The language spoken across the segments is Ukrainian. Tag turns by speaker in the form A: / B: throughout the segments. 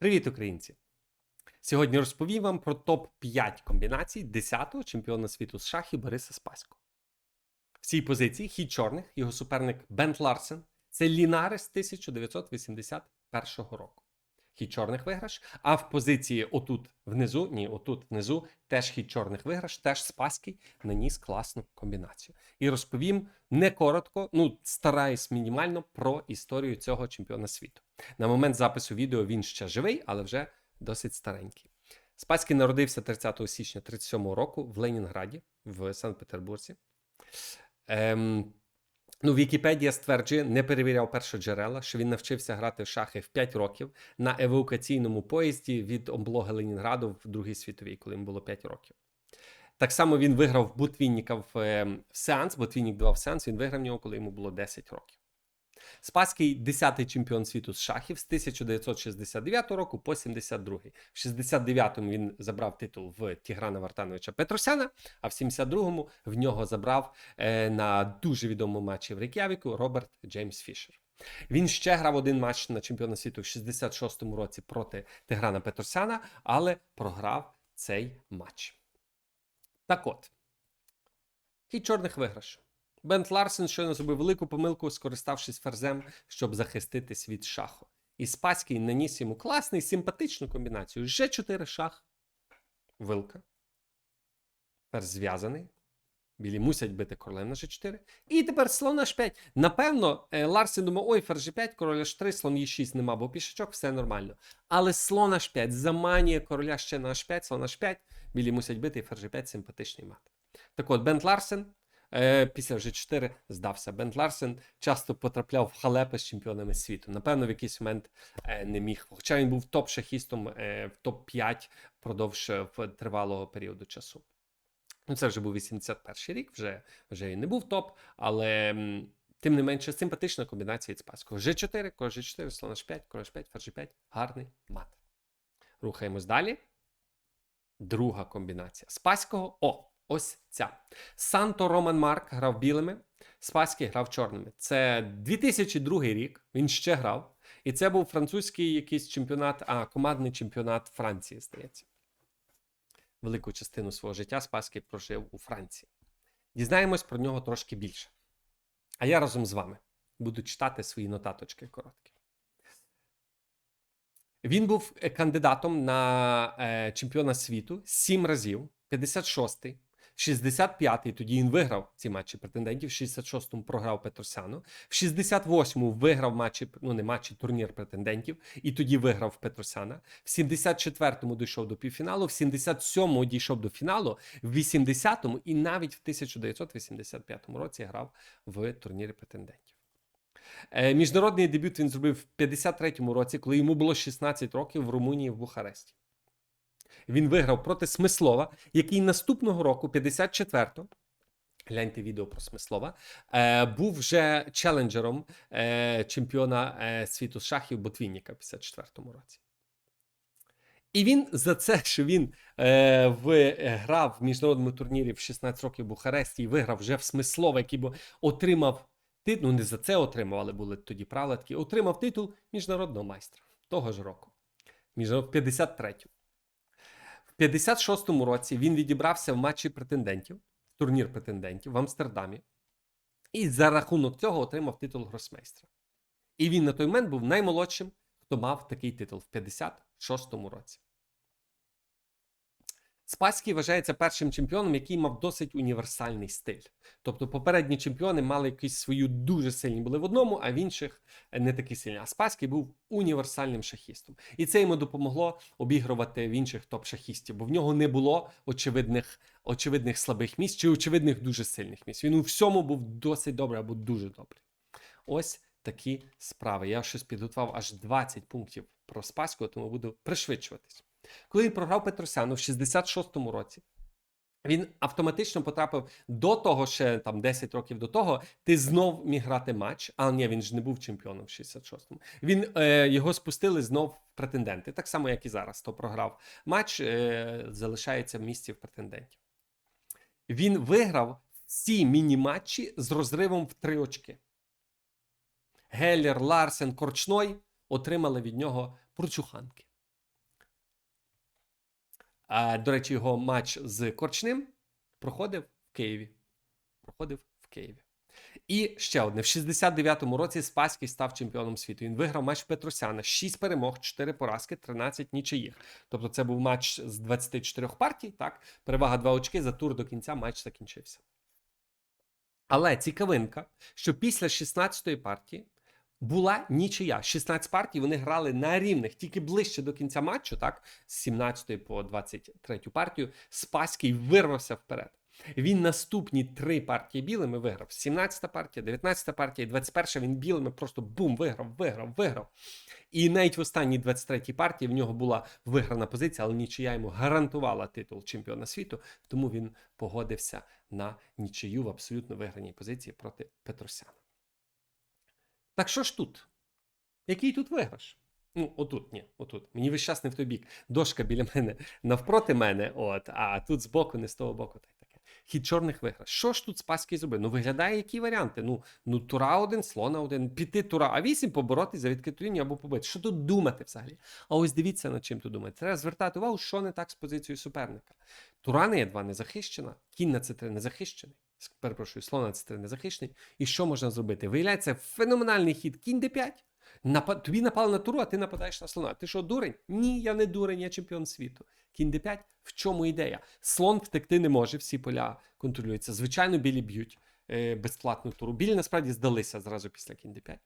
A: Привіт, українці! Сьогодні розповім вам про топ-5 комбінацій 10-го чемпіона світу з шахів Бориса Спасько. В цій позиції хід чорних, його суперник Бент Ларсен це Лінарес 1981 року. Хід чорних виграш. А в позиції отут внизу, ні, отут внизу теж хід чорних виграш, теж Спаський наніс класну комбінацію. І розповім не коротко, ну стараюсь мінімально про історію цього чемпіона світу. На момент запису відео він ще живий, але вже досить старенький. Спаський народився 30 січня 1937 року в Ленінграді в Санкт-Петербурзі. Ем, ну, Вікіпедія стверджує, не перевіряв першоджерела, що він навчився грати в шахи в 5 років на евакуаційному поїзді від облоги Ленінграду в Другій світовій, коли йому було 5 років. Так само він виграв Ботвінніка в в сеанс. Ботвіннік давав сеанс, він виграв нього, коли йому було 10 років. Спаський 10-й чемпіон світу з шахів з 1969 року по 72. В 69-му він забрав титул в Тіграна Вартановича Петросяна, а в 72-му в нього забрав е, на дуже відомому матчі в Рейк'явіку Роберт Джеймс Фішер. Він ще грав один матч на чемпіона світу в 66-му році проти Тиграна Петросяна, але програв цей матч. Так от, хід чорних виграш. Бент Ларсен щойно зробив велику помилку, скориставшись ферзем, щоб захиститись від шаху. І Спаський наніс йому класний, симпатичну комбінацію. Ж4 шах, вилка. Ферзь зв'язаний. Білі мусять бити королем на G4. І тепер слон H5. Напевно, е, Ларсен думав, ой, ферзь G5, король H3, слон Е6 нема, бо пішачок, все нормально. Але слон H5 заманює короля ще на H5, слон H5. Білі мусять бити, і ферзь G5 симпатичний мат. Так от, Бент Ларсен е, після G4 здався. Бент Ларсен часто потрапляв в халепи з чемпіонами світу. Напевно, в якийсь момент е, не міг. Хоча він був топ-шахістом е, в топ-5 впродовж тривалого періоду часу. Ну, це вже був 81 рік, вже вже він не був топ, але тим не менше симпатична комбінація від Спаського. G4, король G4, слон H5, король H5, ферзь G5. Гарний мат. Рухаємось далі. Друга комбінація. Спаського. О, ось ця. Санто Роман Марк грав білими, Спаський грав чорними. Це 2002 рік. Він ще грав. І це був французький якийсь чемпіонат, а командний чемпіонат Франції, здається. Велику частину свого життя Спаський прожив у Франції. Дізнаємось про нього трошки більше. А я разом з вами буду читати свої нотаточки короткі. Він був е, кандидатом на е, чемпіона світу сім разів, 56-й, 65-й, тоді він виграв ці матчі претендентів, в 66-му програв Петросяну, в 68-му виграв матчі, ну не матчі, турнір претендентів, і тоді виграв Петросяна. В 74-му дійшов до півфіналу, в 77-му дійшов до фіналу, в 80-му і навіть в 1985 році грав в турнірі претендентів. Е, Міжнародний дебют він зробив в 53-му році, коли йому було 16 років в Румунії в Бухаресті. Він виграв проти Смислова, який наступного року, 54-го, гляньте відео про Смислова, е, був вже челенджером е, чемпіона е, світу шахів Ботвінніка в 54-му році. І він за це, що він е, в, е, в міжнародному турнірі в 16 років в Бухаресті і виграв вже в Смислова, який отримав титул, ну не за це отримав, але були тоді правила такі, отримав титул міжнародного майстра того ж року. Міжнарод 53-му. В 56-му році він відібрався в матчі претендентів, турнір претендентів в Амстердамі, і за рахунок цього отримав титул гросмейстра. І він на той момент був наймолодшим, хто мав такий титул в 56-му році. Спаський вважається першим чемпіоном, який мав досить універсальний стиль. Тобто попередні чемпіони мали якісь свою дуже сильні були в одному, а в інших не такі сильні. А Спаський був універсальним шахістом. І це йому допомогло обігрувати в інших топ-шахістів, бо в нього не було очевидних, очевидних слабих місць чи очевидних дуже сильних місць. Він у всьому був досить добрий або дуже добрий. Ось такі справи. Я щось підготував аж 20 пунктів про Спаського, тому буду пришвидшуватись. Коли він програв Петросяну в 66-му році, він автоматично потрапив до того, ще там 10 років до того, ти знов міг грати матч. А ні, він ж не був чемпіоном в 66-му. Він е, його спустили знов в претенденти, так само, як і зараз. То програв матч, е, залишається в місці в претендентів. Він виграв всі міні-матчі з розривом в три очки. Геллер, Ларсен, Корчной отримали від нього прочуханки. А, до речі, його матч з Корчним проходив в Києві. Проходив в Києві. І ще одне: в 69-му році Спаський став чемпіоном світу. Він виграв матч Петросяна, 6 перемог, 4 поразки, 13 нічиїх. Тобто це був матч з 24 партій. Так, перевага 2 очки за тур до кінця матч закінчився. Але цікавинка, що після 16-ї партії була нічия. 16 партій вони грали на рівних, тільки ближче до кінця матчу, так, з 17 по 23 партію, Спаський вирвався вперед. Він наступні три партії білими виграв. 17-та партія, 19-та партія, і 21-та він білими просто бум, виграв, виграв, виграв. І навіть в останній 23-й партії в нього була виграна позиція, але нічия йому гарантувала титул чемпіона світу, тому він погодився на нічию в абсолютно виграній позиції проти Петросяна. Так що ж тут? Який тут виграш? Ну, отут, ні, отут. Мені весь час не в той бік. Дошка біля мене навпроти мене, от, а тут збоку, не з того боку. Та й таке. Хід чорних виграш. Що ж тут Спаський зробив? Ну, виглядає, які варіанти. Ну, ну тура один, слона один, піти тура, а вісім поборотись за відкриту або побити. Що тут думати взагалі? А ось дивіться, над чим тут думати. Треба звертати увагу, що не так з позицією суперника. Тура на Е2 не захищена, кінь на С3 не захищений. Перепрошую, слон на С3 не захищений. І що можна зробити? Виявляється, феноменальний хід кінь Д5. Напад... Тобі напали на туру, а ти нападаєш на слона. Ти що, дурень? Ні, я не дурень, я чемпіон світу. Кінь d5, в чому ідея? Слон втекти не може, всі поля контролюються. Звичайно, білі б'ють е, безплатну туру. Білі насправді здалися зразу після кінь d5.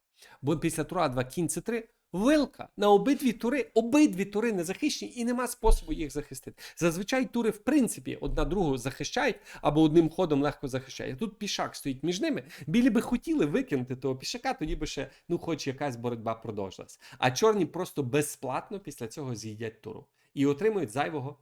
A: Бо після тура 2 кінь c3 вилка на обидві тури, обидві тури не захищені і нема способу їх захистити. Зазвичай тури, в принципі, одна другу захищають або одним ходом легко захищають. Тут пішак стоїть між ними. Білі би хотіли викинути того пішака, тоді би ще, ну, хоч якась боротьба продовжилась. А чорні просто безплатно після цього з'їдять туру і отримують зайвого,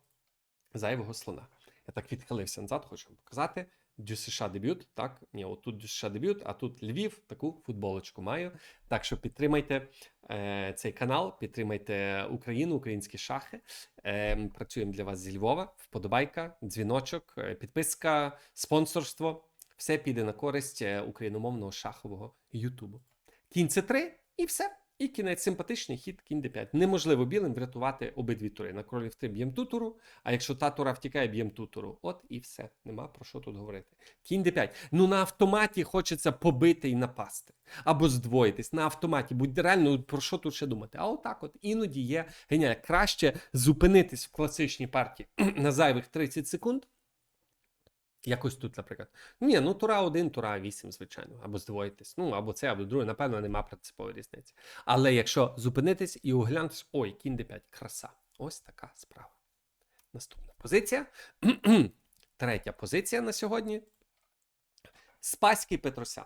A: зайвого слона. Я так відхилився назад, хочу вам показати. Дю США дебют. Так, ні, отут Дю США дебют, а тут Львів, таку футболочку маю. Так що підтримайте е, цей канал, підтримайте Україну, українські шахи. Е, працюємо для вас зі Львова. Вподобайка, дзвіночок, е, підписка, спонсорство. Все піде на користь е, україномовного шахового Ютубу. Це 3 і все. І кінець симпатичний хід кінь d5. Неможливо білим врятувати обидві тури. На королів 3 б'єм ту туру, а якщо та тура втікає, б'єм ту туру. От і все. Нема про що тут говорити. Кінь d5. Ну на автоматі хочеться побити і напасти. Або здвоїтись. На автоматі. Будь реально, про що тут ще думати? А отак от іноді є геніально. Краще зупинитись в класичній партії на зайвих 30 секунд. Якось тут, наприклад. Ні, ну тура 1, тура 8, звичайно, або здвоїтись. Ну, або це, або друге, напевно, нема принципової різниці. Але якщо зупинитись і оглянутись, ой, кінь d5, краса. Ось така справа. Наступна позиція. Третя позиція на сьогодні. Спаський Петросян.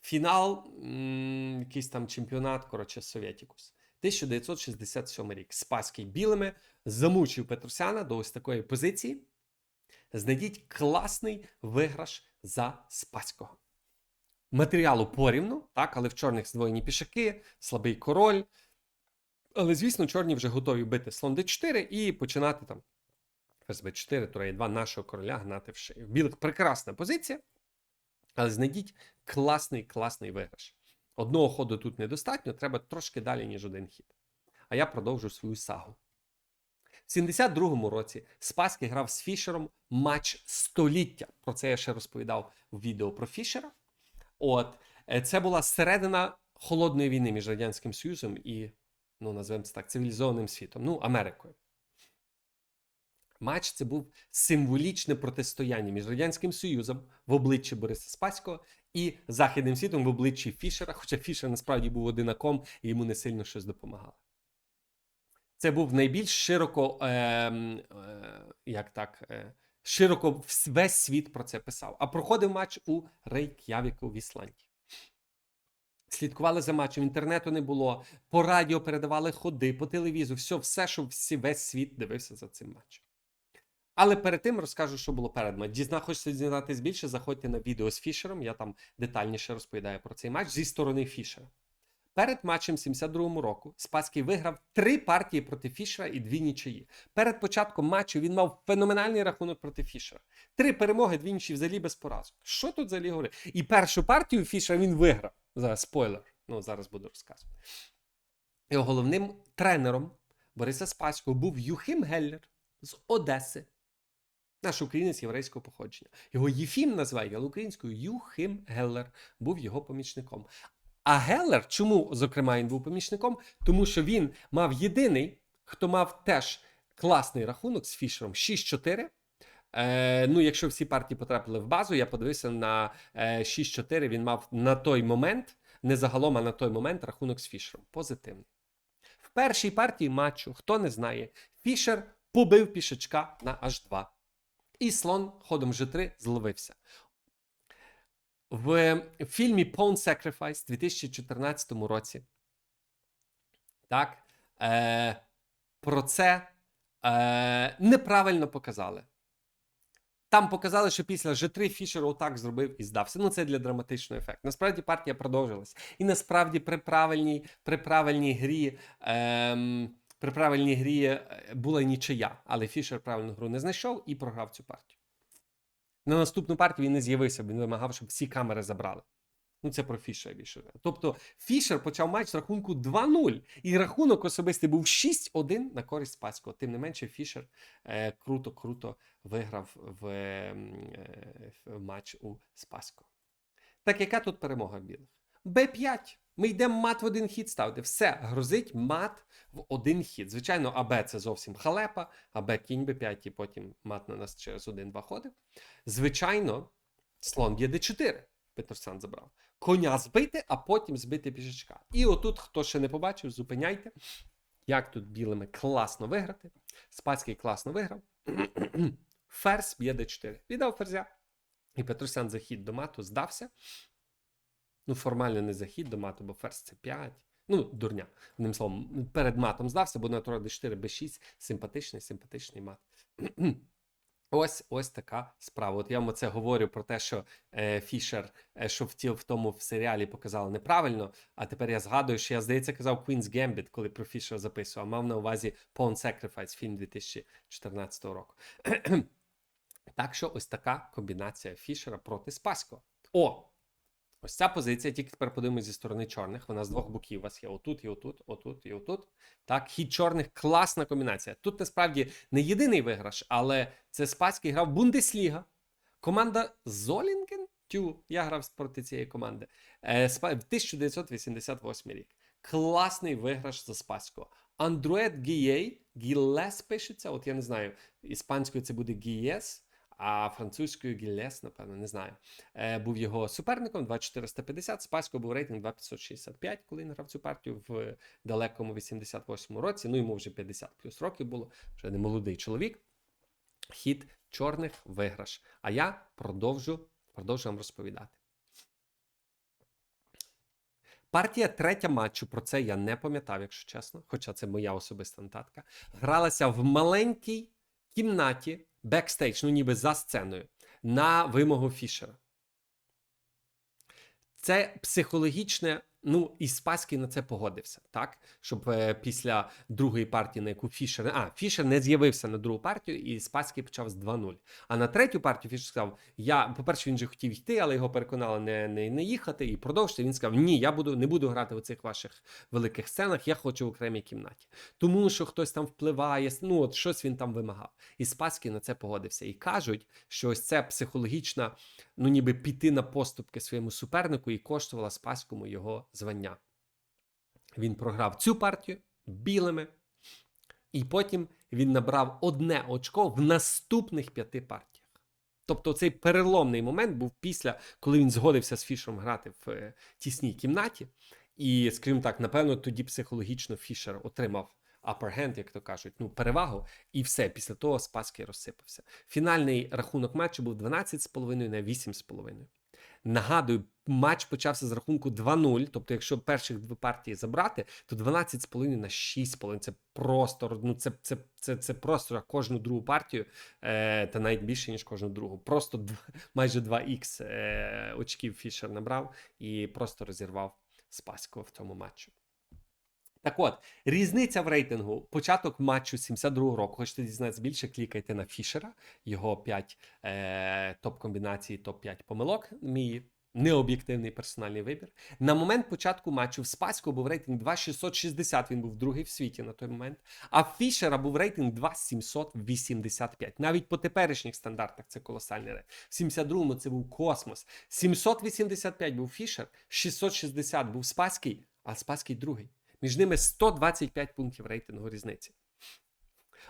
A: Фінал, м, якийсь там чемпіонат, коротше, Совєтікус. 1967 рік. Спаський білими замучив Петросяна до ось такої позиції знайдіть класний виграш за Спаського. Матеріалу порівну, так, але в чорних здвоєні пішаки, слабий король. Але, звісно, чорні вже готові бити слон d4 і починати там ферзь b4, тура e2 нашого короля гнати в шию. В білих прекрасна позиція, але знайдіть класний, класний виграш. Одного ходу тут недостатньо, треба трошки далі, ніж один хід. А я продовжу свою сагу. В 72-му році Спаський грав з Фішером матч століття. Про це я ще розповідав в відео про Фішера. От е, це була середина холодної війни між Радянським Союзом і, ну, назвемо це так, цивілізованим світом, ну, Америкою. Матч це був символічне протистояння між Радянським Союзом в обличчі Бориса Спаського і Західним світом в обличчі Фішера, хоча Фішер насправді був одинаком і йому не сильно щось допомагало. Це був найбільш широко, е, е, як так, е, широко весь світ про це писав. А проходив матч у Рейк'явіку в Ісландії. Слідкували за матчем, інтернету не було, по радіо передавали ходи, по телевізору, все, все, що всі, весь світ дивився за цим матчем. Але перед тим розкажу, що було перед матчем. Дізна, хочете дізнатися більше, заходьте на відео з Фішером, я там детальніше розповідаю про цей матч зі сторони Фішера. Перед матчем 72-му року Спаський виграв три партії проти Фішера і дві нічиї. Перед початком матчу він мав феноменальний рахунок проти Фішера. Три перемоги, дві нічі взагалі без поразок. Що тут взагалі говорить? І першу партію Фішера він виграв. Зараз спойлер. Ну, зараз буду розказувати. Його головним тренером Бориса Спаського був Юхим Геллер. з Одеси. Наш українець єврейського походження. Його Єфім називає, але українською Юхим Геллер був його помічником. А Геллер, чому, зокрема, він був помічником? Тому що він мав єдиний, хто мав теж класний рахунок з Фішером 6-4. Е, ну, якщо всі партії потрапили в базу, я подивився на е, 6-4. Він мав на той момент, не загалом, а на той момент рахунок з Фішером. Позитивний. В першій партії матчу, хто не знає, Фішер побив пішечка на H2. І слон ходом G3 зловився. В фільмі Pawn Sacrifice 2014 році. Так, е, про це е, неправильно показали. Там показали, що після G3 Фішер отак зробив і здався. Ну, це для драматичного ефекту. Насправді партія продовжилась. І насправді при правильній, при правильній грі. Ем, при правильній грі е, була нічия, але Фішер правильну гру не знайшов і програв цю партію. На наступну партію він не з'явився, він вимагав, щоб всі камери забрали. Ну, це про Фішера більше. Тобто Фішер почав матч з рахунку 2-0, і рахунок особистий був 6-1 на користь Спаського. Тим не менше, Фішер е, круто-круто виграв в, е, в матч у Спаського. Так, яка тут перемога білих? Б5. Ми йдемо мат в один хід ставити. Все, грозить мат в один хід. Звичайно, АБ це зовсім халепа, АБ кінь Б5, і потім мат на нас через один-два ходи. Звичайно, слон є Д4. Петерсан забрав. Коня збити, а потім збити пішечка. І отут, хто ще не побачив, зупиняйте. Як тут білими класно виграти. Спаський класно виграв. Ферзь б'є Д4. Віддав ферзя. І Петросян захід до мату здався. Ну, формально не захід до мату, бо ферзь це 5. Ну, дурня. Одним словом, перед матом здався, бо на тура d4, b6 симпатичний, симпатичний мат. Ось ось така справа. От я вам це говорю про те, що е, Фішер, е, що в, ті, в тому в серіалі показали неправильно. А тепер я згадую, що я, здається, казав Queen's Gambit, коли про Фішера записував. Мав на увазі Pawn Sacrifice, фільм 2014 року. так що ось така комбінація Фішера проти Спаського. О! Ось ця позиція, тільки тепер подивимося зі сторони чорних. Вона з двох боків у вас є отут, і отут, отут і отут. Так, хід чорних класна комбінація. Тут насправді не єдиний виграш, але це Спаський грав Бундесліга. Команда Золінген. Тю, я грав проти цієї команди. Е, Спа- в 1988 рік. Класний виграш за Спаського. Андрует Гієй, Гілес пишеться. От я не знаю, іспанською це буде Гієс. А французькою Гіллес, напевно, не знаю. Е, був його суперником 2450. Спасько був рейтинг 2565, коли він грав цю партію в далекому 88-му році. Ну, йому вже 50 плюс років було, вже не молодий чоловік. Хід чорних виграш. А я продовжу, продовжу вам розповідати. Партія третя матчу, про це я не пам'ятав, якщо чесно, хоча це моя особиста нотатка. Гралася в маленькій кімнаті бекстейдж, ну ніби за сценою, на вимогу Фішера. Це психологічне. Ну, і Спаський на це погодився, так? Щоб е, після другої партії, на яку Фішер. А, Фішер не з'явився на другу партію, і Спаський почав з 2-0. А на третю партію Фішер сказав: Я, по-перше, він же хотів йти, але його переконали не, не, не їхати і продовжити. Він сказав: Ні, я буду не буду грати в цих ваших великих сценах, я хочу в окремій кімнаті. Тому що хтось там впливає, ну от щось він там вимагав. І Спаський на це погодився. І кажуть, що ось це психологічна, ну ніби піти на поступки своєму супернику і коштувала Спаському його звання. Він програв цю партію білими, і потім він набрав одне очко в наступних п'яти партіях. Тобто цей переломний момент був після, коли він згодився з Фішером грати в е, тісній кімнаті. І, скажімо так, напевно, тоді психологічно Фішер отримав upper hand, як то кажуть, ну, перевагу, і все. Після того Спаський розсипався. Фінальний рахунок матчу був 12,5 на 8,5. Нагадую, матч почався з рахунку 2-0. Тобто, якщо перших дві партії забрати, то 12,5 на 6,5. Це просто ну це, це, це, це просто кожну другу партію, е, та навіть більше, ніж кожну другу. Просто дв, майже 2х е, очків Фішер набрав і просто розірвав Спаського в цьому матчі. Так от, різниця в рейтингу. Початок матчу 72-го року. Хочете дізнатися більше, клікайте на Фішера, його 5 е, топ-комбінацій, топ-5 помилок. Мій необ'єктивний персональний вибір. На момент початку матчу в Спаського був рейтинг 2,660, він був другий в світі на той момент. А в Фішера був рейтинг 2,785. Навіть по теперішніх стандартах це колосальний рейтинг. В 72-му це був космос. 785 був Фішер, 660 був Спаський, а Спаський другий. Між ними 125 пунктів рейтингу різниці.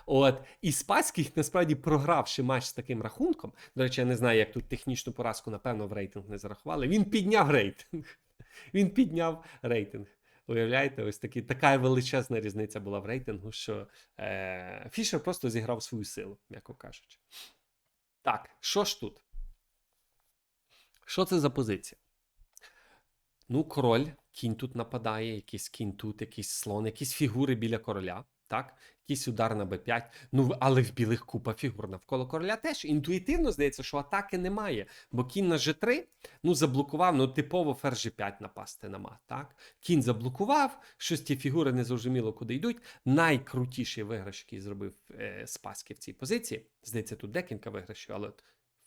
A: От і Спаський насправді програвши матч з таким рахунком. До речі, я не знаю, як тут технічну поразку, напевно, в рейтинг не зарахували. Він підняв рейтинг. Він підняв рейтинг. Уявляєте, ось такі, така величезна різниця була в рейтингу, що е, Фішер просто зіграв свою силу, м'яко кажучи. Так, що ж тут? Що це за позиція? Ну, король, кінь тут нападає, якийсь кінь тут, якийсь слон, якісь фігури біля короля. Так, якийсь удар на Б5. Ну, але в білих купа фігур навколо короля теж інтуїтивно здається, що атаки немає. Бо кінь на G3, ну, заблокував, ну, типово ферзь G5 напасти на мат. Так? Кінь заблокував, щось ті фігури не зрозуміло, куди йдуть. Найкрутіший виграш, який зробив е, Спаски в цій позиції. Здається, тут декілька виграшів, але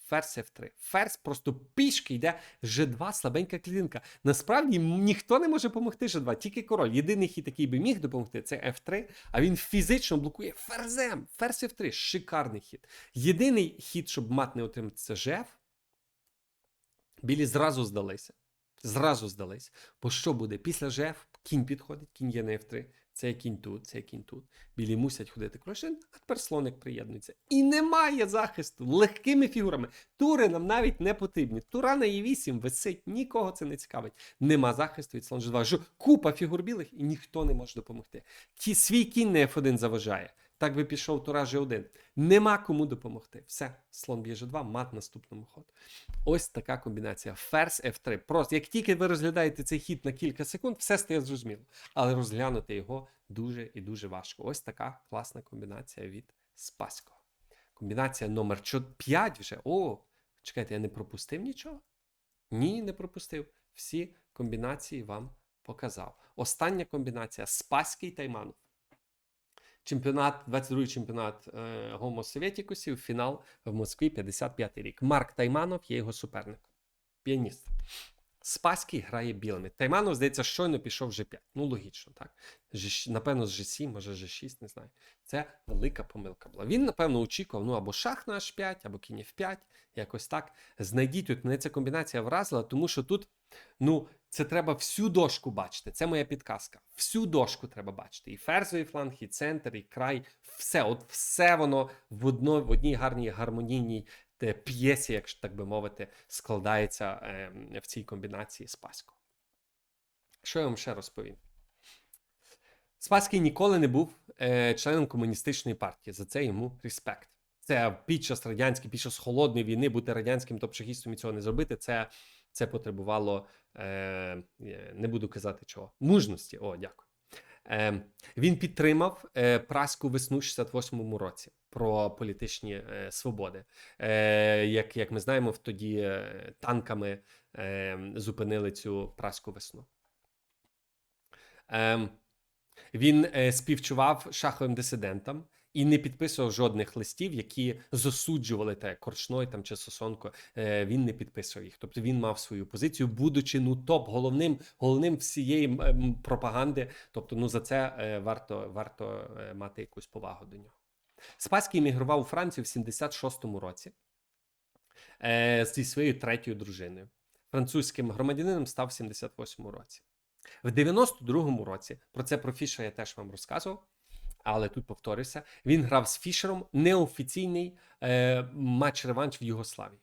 A: Ферзь F3. Ферзь просто пішки йде G2, слабенька клітинка. Насправді ніхто не може допомогти G2, тільки король. Єдиний хід, який би міг допомогти, це F3, а він фізично блокує ферзем. Ферзь F3. Шикарний хід. Єдиний хід, щоб мат не отримати, це GF. Білі зразу здалися. Зразу здались. Бо що буде? Після GF кінь підходить, кінь є на F3. Це кінь тут, це кінь тут. Білі мусять ходити крошин, а тепер слоник приєднується. І немає захисту легкими фігурами. Тури нам навіть не потрібні. Тура на Е8 висить, нікого це не цікавить. Нема захисту від слон G2. Ж купа фігур білих, і ніхто не може допомогти. Ті, свій кінь на F1 заважає. Так би пішов Тура G1. Нема кому допомогти. Все, слон б'є G2, мат наступному ходу. Ось така комбінація. Ферзь F3. Просто як тільки ви розглядаєте цей хід на кілька секунд, все стає зрозуміло. Але розглянути його дуже і дуже важко. Ось така класна комбінація від Спаського. Комбінація номер 5 вже. О, чекайте, я не пропустив нічого? Ні, не пропустив. Всі комбінації вам показав. Остання комбінація Спаський Тайманов. Чемпіонат, 22-й чемпіонат е, Гомо Совєтікусів, фінал в Москві, 55-й рік. Марк Тайманов є його суперником. Піаніст. Спаський грає білими. Тайманов, здається, щойно пішов G5. Ну, логічно, так. Напевно, з G7, може G6, не знаю. Це велика помилка була. Він, напевно, очікував ну або шах на H5, або кінь F5, якось так. Знайдіть тут, мене ця комбінація вразила, тому що тут, ну, це треба всю дошку бачити. Це моя підказка. Всю дошку треба бачити. І ферзовий фланг, і центр, і край. Все, от все воно в, одно, в одній гарній гармонійній те, п'єсі, якщо так би мовити, складається е, в цій комбінації з Пасько. Що я вам ще розповім? Спаський ніколи не був е, членом комуністичної партії. За це йому респект. Це під час радянської, під час холодної війни бути радянським топ-шахістом і цього не зробити. Це, це потребувало, е, не буду казати чого, мужності. О, дякую. Е, він підтримав е, праську весну 68-му році про політичні е, свободи. Е, як, як ми знаємо, тоді е, танками е, зупинили цю праську весну. Е, він е, співчував шаховим дисидентам і не підписував жодних листів, які засуджували те Корчной там чи Сосонко. Е, він не підписував їх. Тобто він мав свою позицію, будучи ну топ головним, головним всієї пропаганди. Тобто, ну за це е, варто, варто е, мати якусь повагу до нього. Спаський емігрував у Францію в 76-му році зі своєю третьою дружиною. Французьким громадянином став в 78-му році. В 92-му році, про це про Фішера я теж вам розказував, але тут повторюся, він грав з Фішером неофіційний е, матч-реванш в Югославії.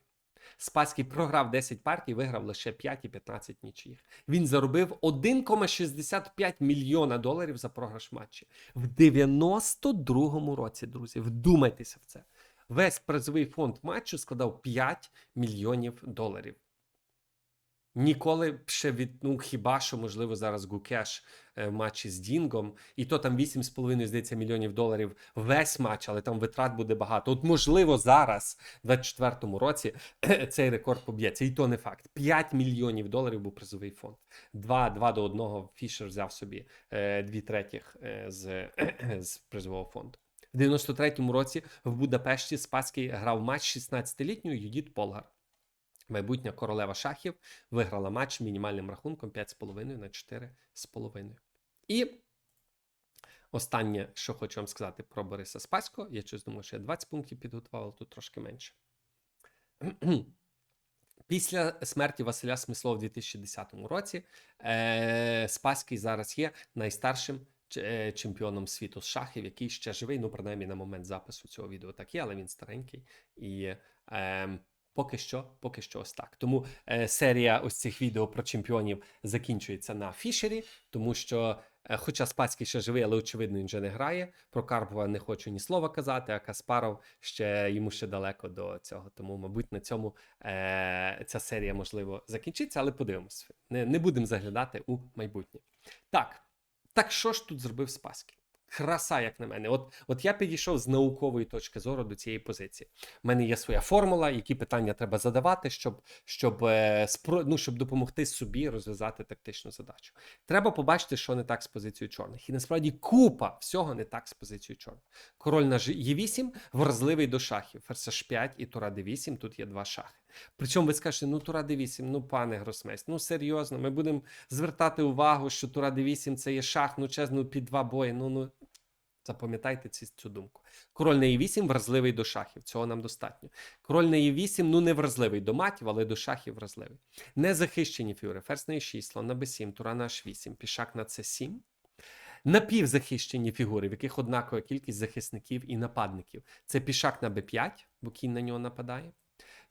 A: Спаський програв 10 партій, виграв лише 5 і 15 нічиїх. Він заробив 1,65 мільйона доларів за програш матчі. В 92-му році, друзі, вдумайтеся в це. Весь призовий фонд матчу складав 5 мільйонів доларів. Ніколи ще від, ну хіба що, можливо, зараз Гукеш е, в матчі з Дінгом, і то там 8,5, здається, мільйонів доларів весь матч, але там витрат буде багато. От, можливо, зараз, в 24-му році, цей рекорд поб'ється. І то не факт. 5 мільйонів доларів був призовий фонд. 2, 2 до 1 Фішер взяв собі е, дві третіх е, з, з призового фонду. В 93-му році в Будапешті Спаський грав матч 16-літньою Юдіт Полгар. Майбутня королева шахів виграла матч мінімальним рахунком 5,5 на 4,5. І останнє, що хочу вам сказати про Бориса Спасько, я щось думаю, що я 20 пунктів підготував, але тут трошки менше. Після смерті Василя Смислова в 2010 році е, Спаський зараз є найстаршим е, чемпіоном світу з шахів, який ще живий. Ну, принаймні на момент запису цього відео так є, але він старенький. І е, поки що, поки що ось так. Тому е, серія ось цих відео про чемпіонів закінчується на Фішері, тому що. е, Хоча Спаський ще живий, але очевидно він вже не грає. Про Карпова не хочу ні слова казати, а Каспаров ще йому ще далеко до цього. Тому, мабуть, на цьому е, ця серія можливо закінчиться, але подивимось. Не, не будемо заглядати у майбутнє. Так, так що ж тут зробив Спаський? Краса, як на мене. От, от я підійшов з наукової точки зору до цієї позиції. У мене є своя формула, які питання треба задавати, щоб, щоб, е, ну, щоб допомогти собі розв'язати тактичну задачу. Треба побачити, що не так з позицією чорних. І насправді купа всього не так з позицією чорних. Король на Е8 вразливий до шахів. Ферзь H5 і Тура D8, тут є два шахи. Причому ви скажете, ну Тура D8, ну пане Гросмейс, ну серйозно, ми будемо звертати увагу, що Тура D8 це є шах, ну чесно, під два бої. Ну, ну запам'ятайте ці, цю думку. Король на Е8 вразливий до шахів, цього нам достатньо. Король на Е8, ну не вразливий до матів, але до шахів вразливий. Незахищені фігури. Ферзь на Е6, слон на Б7, Тура на H8, пішак на С7. Напівзахищені фігури, в яких однакова кількість захисників і нападників. Це пішак на Б5, бо кінь на нього нападає.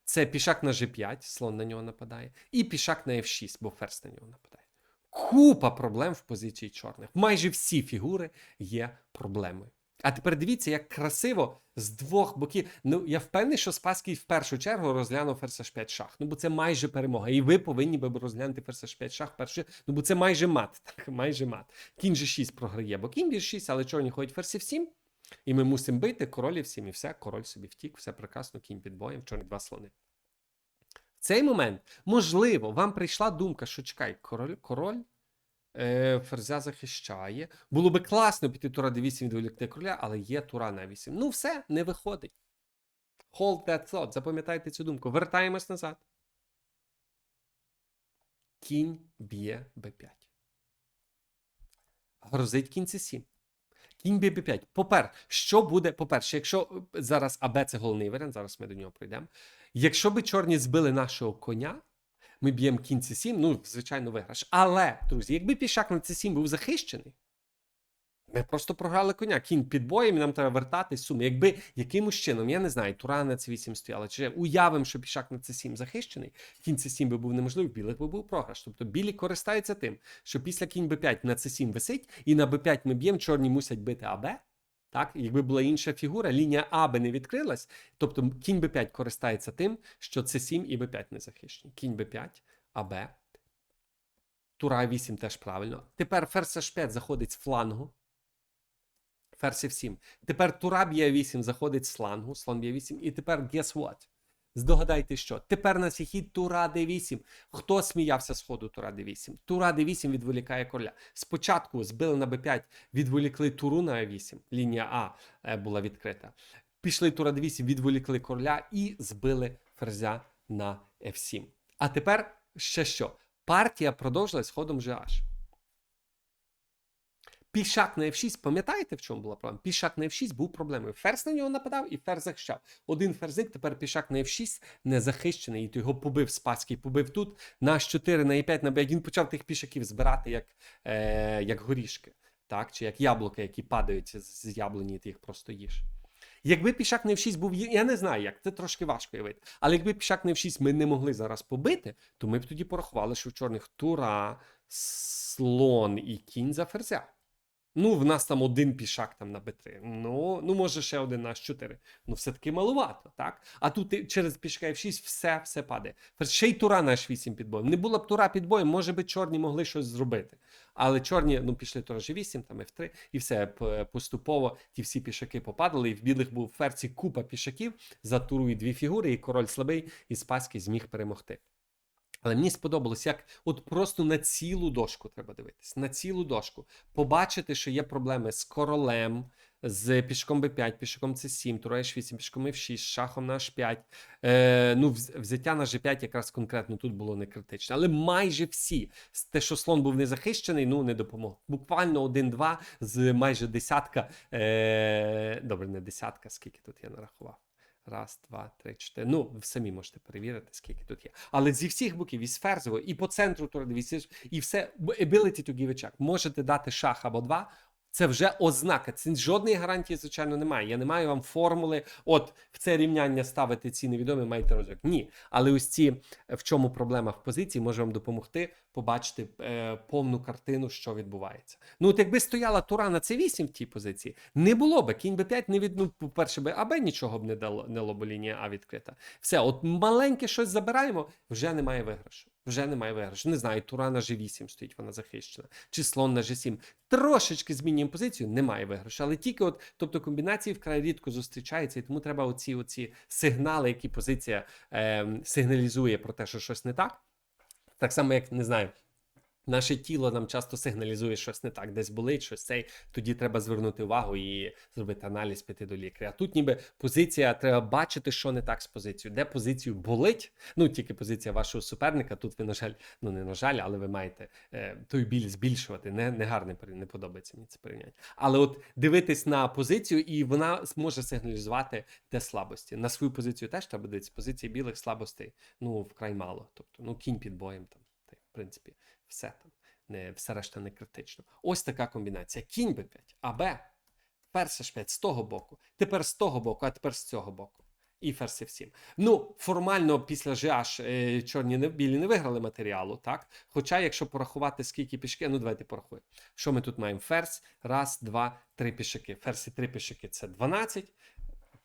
A: Це пішак на G5, слон на нього нападає, і пішак на F6, бо ферзь на нього нападає. Купа проблем в позиції чорних. Майже всі фігури є проблемою. А тепер дивіться, як красиво з двох боків. Ну, я впевнений, що Спаський в першу чергу розглянув ферзь H5 шах. Ну, бо це майже перемога. І ви повинні би розглянути ферзь H5 шах першу. Ну, бо це майже мат. Так, майже мат. Кінь G6 програє, бо кінь G6, але чорні ходять ферзь F7. І ми мусимо бити король F7, і все, король собі втік, все прекрасно, кінь під боєм, чорні два слони. В цей момент, можливо, вам прийшла думка, що чекай, король, король е, ферзя захищає. Було би класно піти тура d8 відволікти короля, але є тура на 8. Ну, все, не виходить. Hold that thought. Запам'ятайте цю думку. Вертаємось назад. Кінь б'є b5. Грозить кінь c7. Кінь б'є b5. Попер, що буде? По-перше, якщо е, зараз АБ це головний варіант, зараз ми до нього прийдемо. Якщо би чорні збили нашого коня, ми б'ємо кінь c7, ну, звичайно, виграш. Але, друзі, якби пішак на c7 був захищений, ми просто програли коня. Кінь під боєм, і нам треба вертати суми. Якби якимось чином, я не знаю, тура на c8 стояла, чи уявимо, що пішак на c7 захищений, кінь c7 би був неможливий, білих би був програш. Тобто білі користаються тим, що після кінь b5 на c7 висить, і на b5 ми б'ємо, чорні мусять бити АБ. Так, якби була інша фігура, лінія А би не відкрилась, тобто кінь b5 користається тим, що c7 і b5 не захищені. Кінь b5, АБ. Тура 8 теж правильно. Тепер ферзь h5 заходить з флангу. Ферзь f7. Тепер тура б'є 8 заходить з флангу, слон б'є 8. І тепер guess what? Здогадайте, що? Тепер на цій хід тура d8. Хто сміявся з ходу тура d8? Тура d8 відволікає короля. Спочатку збили на b5, відволікли туру на a8. Лінія А е, була відкрита. Пішли тура d8, відволікли короля і збили ферзя на f7. А тепер ще що? Партія продовжилась ходом GH. Пішак на F6, пам'ятаєте, в чому була проблема? Пішак на F6 був проблемою. Ферзь на нього нападав і ферзь захищав. Один ферзик, тепер пішак на F6 не захищений, і то його побив Спаський, побив тут. На H4, на E5, на B1 він почав тих пішаків збирати як, е, як горішки, так? чи як яблука, які падають з яблуні, ти їх просто їш. Якби пішак на F6 був, я не знаю як, це трошки важко уявити. Але якби пішак на F6 ми не могли зараз побити, то ми б тоді порахували, що в чорних тура, слон і кінь за ферзя. Ну, в нас там один пішак там на Б3. Ну, ну може ще один на H4. Ну, все-таки малувато, так? А тут через пішка F6 все, все падає. Ще й тура на H8 під боєм. Не була б тура під боєм, може би чорні могли щось зробити. Але чорні, ну, пішли тура G8, там F3, і все поступово ті всі пішаки попадали, і в білих був в ферці купа пішаків, за туру і дві фігури, і король слабий, і Спаський зміг перемогти. Але мені сподобалось, як от просто на цілу дошку треба дивитись, на цілу дошку. Побачити, що є проблеми з королем, з пішком b5, пішком c7, тура h8, пішком f6, шахом на h5. Е, ну, взяття на g5 якраз конкретно тут було не критично. Але майже всі. Те, що слон був не захищений, ну не допомогло. Буквально один-два з майже десятка. Е, добре, не десятка, скільки тут я нарахував. Раз, два, три, чотири. Ну, ви самі можете перевірити, скільки тут є. Але зі всіх боків, і з ферзового, і по центру тури, і все ability to give a check. Можете дати шах або два. Це вже ознака. Це жодної гарантії, звичайно, немає. Я не маю вам формули. От в це рівняння ставити ці невідомі, маєте розвиток. Ні. Але ось ці в чому проблема в позиції може вам допомогти побачити е, повну картину, що відбувається. Ну, от якби стояла тура на c8 в тій позиції, не було би кінь b5 не від, ну, по-перше, би АБ нічого б не дало, не дало, бо лінія А відкрита. Все, от маленьке щось забираємо, вже немає виграшу. Вже немає виграшу. Не знаю, тура на G8 стоїть, вона захищена, чи слон на G7. Трошечки змінюємо позицію, немає виграшу. Але тільки от, тобто комбінації вкрай рідко зустрічаються, і тому треба оці, оці сигнали, які позиція е, сигналізує про те, що щось не так. Так само, як не знаю. Наше тіло нам часто сигналізує щось не так, десь болить, щось цей. Тоді треба звернути увагу і зробити аналіз, піти до лікаря. А тут ніби позиція, треба бачити, що не так з позицією. Де позицію болить, ну тільки позиція вашого суперника. Тут ви, на жаль, ну не на жаль, але ви маєте е, той біль збільшувати. Не, не гарне не подобається мені це порівняння. Але от дивитись на позицію, і вона зможе сигналізувати де слабості. На свою позицію теж треба дивитися. Позиції білих слабостей ну вкрай мало. Тобто, ну кінь під боєм там, та в принципі, все там. Не, все решта не критично. Ось така комбінація. Кінь b5, АБ, ферзь h5 з того боку, тепер з того боку, а тепер з цього боку. І ферзь f7. Ну, формально після GH е, чорні не, білі не виграли матеріалу, так? Хоча, якщо порахувати, скільки пішки, ну давайте порахуємо. Що ми тут маємо? Ферзь, раз, два, три пішаки. Ферзь і три пішаки це 12.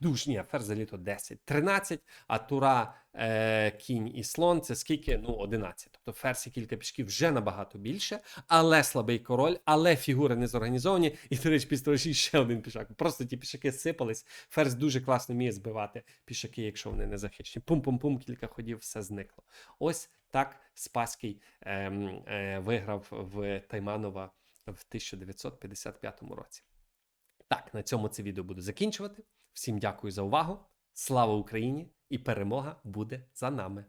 A: Дуж, ні, ферзь взагалі то 10, 13, а тура, е, кінь і слон це скільки? Ну, 11. Тобто ферзь і кілька пішків вже набагато більше, але слабий король, але фігури не зорганізовані. І, до речі, після речі ще один пішак. Просто ті пішаки сипались. Ферзь дуже класно вміє збивати пішаки, якщо вони не захищені. Пум-пум-пум, кілька ходів, все зникло. Ось так Спаський ем, е, виграв в Тайманова в 1955 році. Так, на цьому це відео буду закінчувати. Всім дякую за увагу. Слава Україні! І перемога буде за нами!